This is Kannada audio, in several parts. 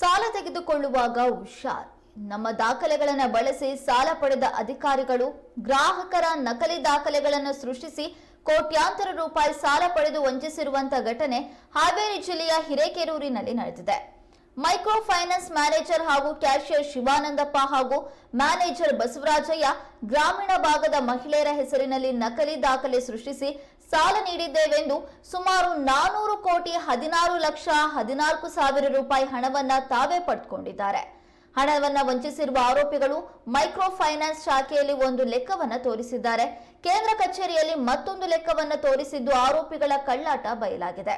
ಸಾಲ ತೆಗೆದುಕೊಳ್ಳುವಾಗ ಹುಷಾರ್. ನಮ್ಮ ದಾಖಲೆಗಳನ್ನು ಬಳಸಿ ಸಾಲ ಪಡೆದ ಅಧಿಕಾರಿಗಳು ಗ್ರಾಹಕರ ನಕಲಿ ದಾಖಲೆಗಳನ್ನು ಸೃಷ್ಟಿಸಿ ಕೋಟ್ಯಾಂತರ ರೂಪಾಯಿ ಸಾಲ ಪಡೆದು ವಂಚಿಸಿರುವಂತಹ ಘಟನೆ ಹಾವೇರಿ ಜಿಲ್ಲೆಯ ಹಿರೇಕೆರೂರಿನಲ್ಲಿ ನಡೆದಿದೆ. ಮೈಕ್ರೋ ಫೈನಾನ್ಸ್ ಮ್ಯಾನೇಜರ್ ಹಾಗೂ ಕ್ಯಾಶಿಯರ್ ಶಿವಾನಂದಪ್ಪ ಹಾಗೂ ಮ್ಯಾನೇಜರ್ ಬಸವರಾಜಯ್ಯ ಗ್ರಾಮೀಣ ಭಾಗದ ಮಹಿಳೆಯರ ಹೆಸರಿನಲ್ಲಿ ನಕಲಿ ದಾಖಲೆ ಸೃಷ್ಟಿಸಿ ಸಾಲ ನೀಡಿದ್ದೇವೆಂದು ಸುಮಾರು ನಾನೂರು ಕೋಟಿ ಹದಿನಾರು ಲಕ್ಷ ಹದಿನಾಲ್ಕು ಸಾವಿರ ರೂಪಾಯಿ ಹಣವನ್ನ ತಾವೇ ಪಡ್ಕೊಂಡಿದ್ದಾರೆ. ಹಣವನ್ನ ವಂಚಿಸಿರುವ ಆರೋಪಿಗಳು ಮೈಕ್ರೋ ಫೈನಾನ್ಸ್ ಶಾಖೆಯಲ್ಲಿ ಒಂದು ಲೆಕ್ಕವನ್ನ ತೋರಿಸಿದ್ದಾರೆ. ಕೇಂದ್ರ ಕಚೇರಿಯಲ್ಲಿ ಮತ್ತೊಂದು ಲೆಕ್ಕವನ್ನ ತೋರಿಸಿದ್ದು ಆರೋಪಿಗಳ ಕಳ್ಳಾಟ ಬಯಲಾಗಿದೆ.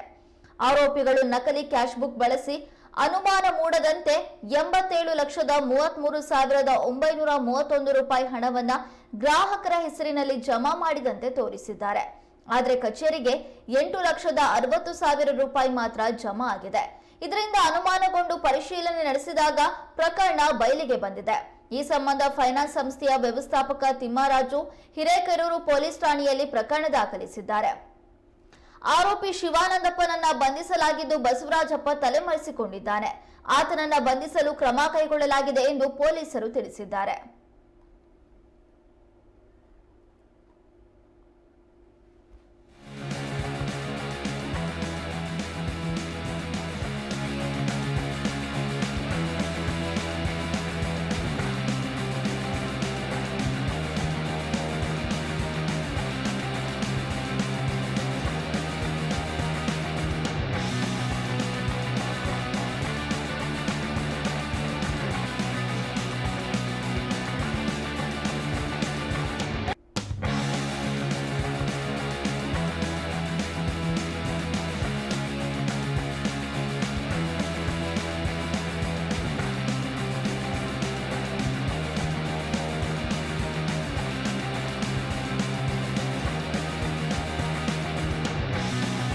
ಆರೋಪಿಗಳು ನಕಲಿ ಕ್ಯಾಶ್ ಬುಕ್ ಬಳಸಿ ಅನುಮಾನ ಮೂಡದಂತೆ ಎಂಬತ್ತೇಳು ಲಕ್ಷದ ಮೂವತ್ಮೂರು ಸಾವಿರದ ಒಂಬೈನೂರ ಮೂವತ್ತೊಂದು ರೂಪಾಯಿ ಹಣವನ್ನ ಗ್ರಾಹಕರ ಹೆಸರಿನಲ್ಲಿ ಜಮಾ ಮಾಡಿದಂತೆ ತೋರಿಸಿದ್ದಾರೆ. ಆದರೆ ಕಚೇರಿಗೆ ಎಂಟು ಲಕ್ಷದ ಅರವತ್ತು ಸಾವಿರ ರೂಪಾಯಿ ಮಾತ್ರ ಜಮಾ ಆಗಿದೆ. ಇದರಿಂದ ಅನುಮಾನಗೊಂಡು ಪರಿಶೀಲನೆ ನಡೆಸಿದಾಗ ಪ್ರಕರಣ ಬಯಲಿಗೆ ಬಂದಿದೆ. ಈ ಸಂಬಂಧ ಫೈನಾನ್ಸ್ ಸಂಸ್ಥೆಯ ವ್ಯವಸ್ಥಾಪಕ ತಿಮ್ಮರಾಜು ಹಿರೇಕೆರೂರು ಪೊಲೀಸ್ ಠಾಣೆಯಲ್ಲಿ ಪ್ರಕರಣ ದಾಖಲಿಸಿದ್ದಾರೆ. ಆರೋಪಿ ಶಿವಾನಂದಪ್ಪನನ್ನ ಬಂಧಿಸಲಾಗಿದ್ದು ಬಸವರಾಜಪ್ಪ ತಲೆಮರೆಸಿಕೊಂಡಿದ್ದಾನೆ. ಆತನನ್ನ ಬಂಧಿಸಲು ಕ್ರಮ ಕೈಗೊಳ್ಳಲಾಗಿದೆ ಎಂದು ಪೊಲೀಸರು ತಿಳಿಸಿದ್ದಾರೆ.